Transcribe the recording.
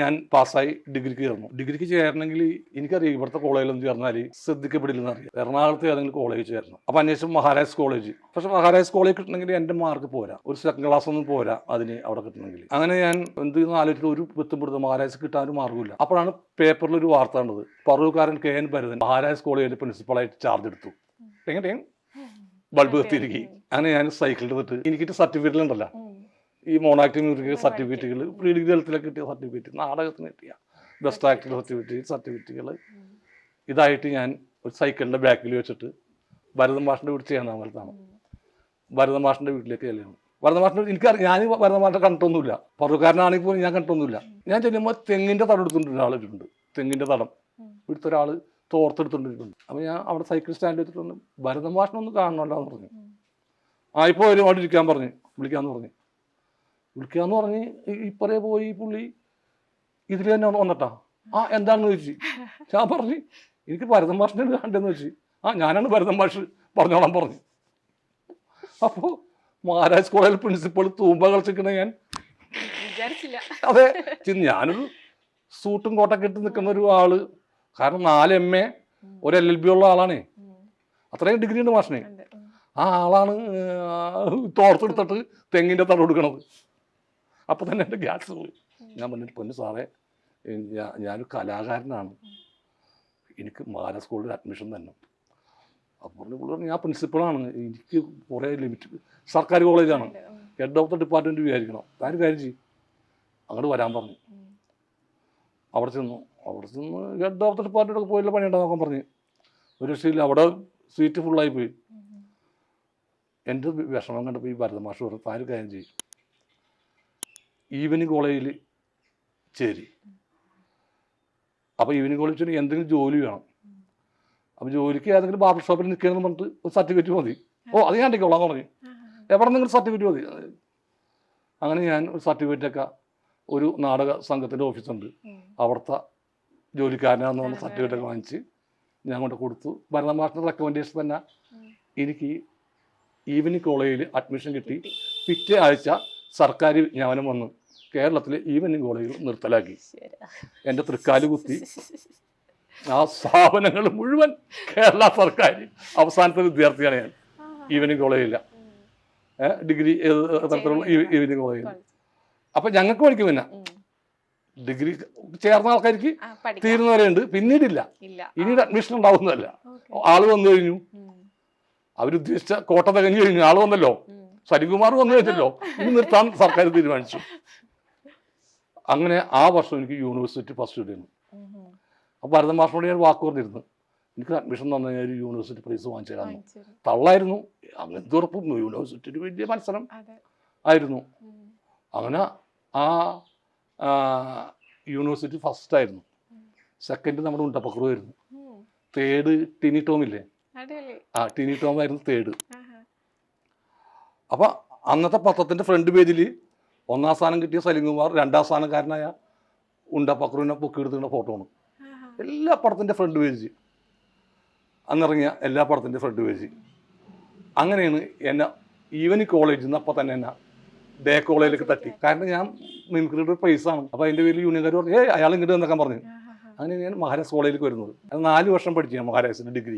ഞാൻ പാസ്സായി ഡിഗ്രിക്ക് ചേർന്നു. ഡിഗ്രിക്ക് ചേരണമെങ്കിൽ എനിക്കറിയാം ഇവിടുത്തെ കോളേജിലൊന്നും ചേർന്നാൽ ശ്രദ്ധിക്കപ്പെടില്ലെന്ന് അറിയാം എറണാകുളത്ത് ഏതെങ്കിലും കോളേജ് ചേരണം. അപ്പം അന്വേഷിച്ചു മഹാരാജ് കോളേജ് പക്ഷെ മഹാരാജ് കോളേജ് കിട്ടണമെങ്കിൽ എന്റെ മാർക്ക് പോരാ. ഒരു സെക്കൻഡ് ക്ലാസ് ഒന്നും പോരാ അതിന് അവിടെ കിട്ടണമെങ്കിൽ. അങ്ങനെ ഞാൻ എന്ത് ആലോചിച്ചിട്ട് ഒരു ബുദ്ധിമുട്ട് മഹാരാജ് കിട്ടാൻ ഒരു മാർഗമില്ല അപ്പോഴാണ് പേപ്പറിൽ ഒരു വാർത്ത കണ്ടത്. പറവുകാരൻ കെ എൻ ഭരതൻ മഹാരാജ് കോളേജിൽ പ്രിൻസിപ്പളായിട്ട് ചാർജ് എടുത്തു. എങ്ങനെ ബൾബ് കത്തിയിരിക്കും. അങ്ങനെ ഞാൻ സൈക്കിളിൽ എടുത്തിട്ട് എനിക്കിട്ട് സർട്ടിഫിക്കറ്റ് ഉണ്ടല്ലോ ഈ മോണാക്ട് മ്യൂസിക് സർട്ടിഫിക്കറ്റുകൾ പ്രീ ഡിഗ്രി തലത്തിലൊക്കെ കിട്ടിയ സർട്ടിഫിക്കറ്റ് നാടകത്തിന് കിട്ടിയ. ബെസ്റ്റ് ആക്ടർ സർട്ടിഫിക്കറ്റ് സർട്ടിഫിക്കറ്റുകൾ. ഇതായിട്ട് ഞാൻ ഒരു സൈക്കിളിന്റെ ബാക്കിൽ വെച്ചിട്ട് ഭരതൻ മാഷിന്റെ വീട്ടിൽ ചെയ്യാൻ താമരത്താണ് ഭരതൻ മാഷിന്റെ വീട്ടിലേക്ക് ചെല്ലുകയാണ് ഭരതൻ മാഷിന്റെ എനിക്കറിയാം. ഞാൻ ഭരതൻ മാഷിനെ കണ്ടിട്ടൊന്നുമില്ല. പറവുകാരനാണെങ്കിൽ പോലും ഞാൻ കണ്ടിട്ടൊന്നുമില്ല. ഞാൻ ചെല്ലുമ്പോൾ തെങ്ങിന്റെ തടം എടുത്തുകൊണ്ട് ഒരാളിട്ടുണ്ട് തെങ്ങിന്റെ തടം. ഇവിടുത്തെ ഒരാൾ തോർത്തെടുത്തുകൊണ്ടിരിക്കുന്നു അപ്പോൾ ഞാൻ അവിടെ സൈക്കിൾ സ്റ്റാൻഡ് വെച്ചിട്ടുണ്ട്. ഭരതൻ മാഷിനൊന്നും കാണണമല്ലോ എന്ന് പറഞ്ഞു. ആ ഇപ്പോൾ വരും അവിടെ ഇരിക്കാൻ പറഞ്ഞു. വിളിക്കാമെന്ന് പറഞ്ഞു. വിളിക്കാന്ന് പറഞ്ഞ് ഈ- ഇപ്പറേ പോയി പുള്ളി ഇതിൽ തന്നെ വന്ന് വന്നിട്ടാ. ആ എന്താണെന്ന് ചോദിച്ചു. ഞാൻ പറഞ്ഞു എനിക്ക് ഭരതം മാഷിനെ കണ്ടെന്ന് വെച്ച് ആ ഞാനാണ് ഭരതം ഭാഷ പറഞ്ഞോളാം പറഞ്ഞു. അപ്പോൾ മഹാരാജ് കോളേജിൽ പ്രിൻസിപ്പൾ തൂമ്പ കളിച്ചിരിക്കണ ഞാൻ. അതെ ഞാനൊരു സൂട്ടും കോട്ടൊക്കെ ഇട്ട് നിൽക്കുന്ന ഒരു ആൾ. കാരണം നാല് എം എ ഒരു എൽ എൽ ബി ഉള്ള ആളാണേ. അത്രയും ഡിഗ്രി ഉണ്ട് മാഷിനെ. ആ ആളാണ് തോർത്തെടുത്തിട്ട് തെങ്ങിന്റെ തട കൊടുക്കണത്. അപ്പം തന്നെ എന്റെ ഗ്യാസ് പോയി. ഞാൻ പറഞ്ഞിട്ട് പൊന്നു സാറേ ഞാനൊരു കലാകാരനാണ്. എനിക്ക് മാല സ്കൂളിൽ അഡ്മിഷൻ തന്നെ അപ്പോൾ പുള്ളി ഞാൻ പ്രിൻസിപ്പളാണ് എനിക്ക് കുറേ ലിമിറ്റ് സർക്കാർ കോളേജാണ് ഹെഡ് ഓഫ് ദ ഡിപ്പാർട്ട്മെന്റ് വിചാരിക്കണം താരും കാര്യം ചെയ്യും. അങ്ങോട്ട് വരാൻ പറഞ്ഞു. അവിടെ ചെന്നു. അവിടെ ചെന്ന് ഹെഡ് ഓഫ് ദ ഡിപ്പാർട്ട്മെന്റ് പോയില്ല നോക്കാൻ പറഞ്ഞു. ഒരു രക്ഷയില്ല. അവിടെ സീറ്റ് ഫുള്ളായി പോയി. എന്റെ വിഷമം കണ്ടപ്പോൾ ഈ ഭരതമാഷ് പറഞ്ഞു താൻ കാര്യം ചെയ്യും. ഈവനിങ് കോളേജിൽ ചേരി. അപ്പോൾ ഈവനിങ് കോളേജിൽ ചെന്ന് എന്തെങ്കിലും ജോലി വേണം. അപ്പോൾ ജോലിക്ക് ഏതെങ്കിലും ബാർബർ ഷോപ്പിൽ നിൽക്കുകയെന്ന് പറഞ്ഞിട്ട് ഒരു സർട്ടിഫിക്കറ്റ് മതി. ഓ അത് ഞാൻ ഉണ്ടെങ്കിൽ പറഞ്ഞു. എവിടെ നിന്നെങ്കിലും സർട്ടിഫിക്കറ്റ് മതി. അങ്ങനെ ഞാൻ ഒരു സർട്ടിഫിക്കറ്റൊക്കെ ഒരു നാടക സംഘത്തിന്റെ ഓഫീസുണ്ട്. അവിടുത്തെ ജോലിക്കാരനാണെന്ന് പറഞ്ഞ സർട്ടിഫിക്കറ്റൊക്കെ വാങ്ങിച്ച് ഞാൻ കൊണ്ട് കൊടുത്തു. ഭരതമാഷിന്റെ റെക്കമെൻഡേഷൻ തന്നെ. എനിക്ക് ഈവനിങ് കോളേജിൽ അഡ്മിഷൻ കിട്ടി. പിറ്റേ ആഴ്ച സർക്കാർ വിജ്ഞാപനം വന്നു. കേരളത്തിലെ ഈവനിങ് കോളേജിൽ നിർത്തലാക്കി. എന്റെ തൃക്കാൽ കുത്തി. ആ സ്ഥാപനങ്ങൾ മുഴുവൻ കേരള സർക്കാർ അവസാനത്തെ വിദ്യാർത്ഥിയാണ് ഞാൻ. ഈവനിങ് കോളേജില്ല ഡിഗ്രി തരത്തിലുള്ള ഈവനിങ് കോളേജിൽ. അപ്പം ഞങ്ങൾക്ക് പഠിക്കും പിന്നെ ഡിഗ്രി ചേർന്ന ആൾക്കാർക്ക് തീരുന്നവരെയുണ്ട്. പിന്നീടില്ല. ഇല്ല. പിന്നീട് അഡ്മിഷൻ ഉണ്ടാവുന്നതല്ല. ആൾ വന്നു കഴിഞ്ഞു. അവരുദ്ദേശിച്ച കോട്ട തികഞ്ഞു കഴിഞ്ഞു. ആൾ വന്നല്ലോ. സരികുമാർ വന്നു കഴിഞ്ഞല്ലോ. ഇനി നിർത്താൻ സർക്കാർ തീരുമാനിച്ചു. അങ്ങനെ ആ വർഷം എനിക്ക് യൂണിവേഴ്സിറ്റി ഫസ്റ്റ് കിട്ടിയിരുന്നു. അപ്പോൾ ഭരതൻ മാഷിനോട് ഞാൻ വാക്ക് പറഞ്ഞിരുന്നു. എനിക്ക് അഡ്മിഷൻ തന്നു കഴിഞ്ഞാൽ ഒരു യൂണിവേഴ്സിറ്റി പ്രൈസ് വാങ്ങിച്ചു തരാമെന്ന്. തള്ളായിരുന്നു. അങ്ങനെ ഉറപ്പും. യൂണിവേഴ്സിറ്റി ഒരു വലിയ മത്സരം ആയിരുന്നു. അങ്ങനെ ആ യൂണിവേഴ്സിറ്റി ഫസ്റ്റ് ആയിരുന്നു. സെക്കൻഡ് നമ്മുടെ ഉണ്ടപ്പക്രു ആയിരുന്നു. തേർഡ് ടിനി ടോം ഇല്ലേ? ആ ടിനി ടോം ആയിരുന്നു തേർഡ് അപ്പം അന്നത്തെ പത്രത്തിന്റെ ഫ്രണ്ട് പേജിൽ ഒന്നാം സ്ഥാനം കിട്ടിയ സലിംകുമാർ രണ്ടാം സ്ഥാനക്കാരനായ ഉണ്ട പക്രുവിനെ പൊക്കിയെടുത്തുന്ന ഫോട്ടോ ആണ്. എല്ലാ പടത്തിന്റെ ഫ്രണ്ട് പേജ് അന്നിറങ്ങിയ എല്ലാ പടത്തിന്റെ ഫ്രണ്ട് പേജ് അങ്ങനെയാണ് എന്നെ ഈവൻ കോളേജിൽ നിന്ന് അപ്പം തന്നെ എന്നെ ഡേ കോളേജിലേക്ക് തട്ടി. കാരണം ഞാൻ മിമിക്രിയുടെ ആണ്. അപ്പോൾ അതിന്റെ പേരിൽ യൂണിയൻകാർ പറഞ്ഞു ഏ അയാൾ ഇങ്ങോട്ട് എന്നൊക്കെ പറഞ്ഞു. അങ്ങനെ ഞാൻ മഹാരാജ് കോളേജിലേക്ക് വരുന്നത്. അത് നാല് വർഷം പഠിച്ചു ഞാൻ മഹാരാജസിന്റെ ഡിഗ്രി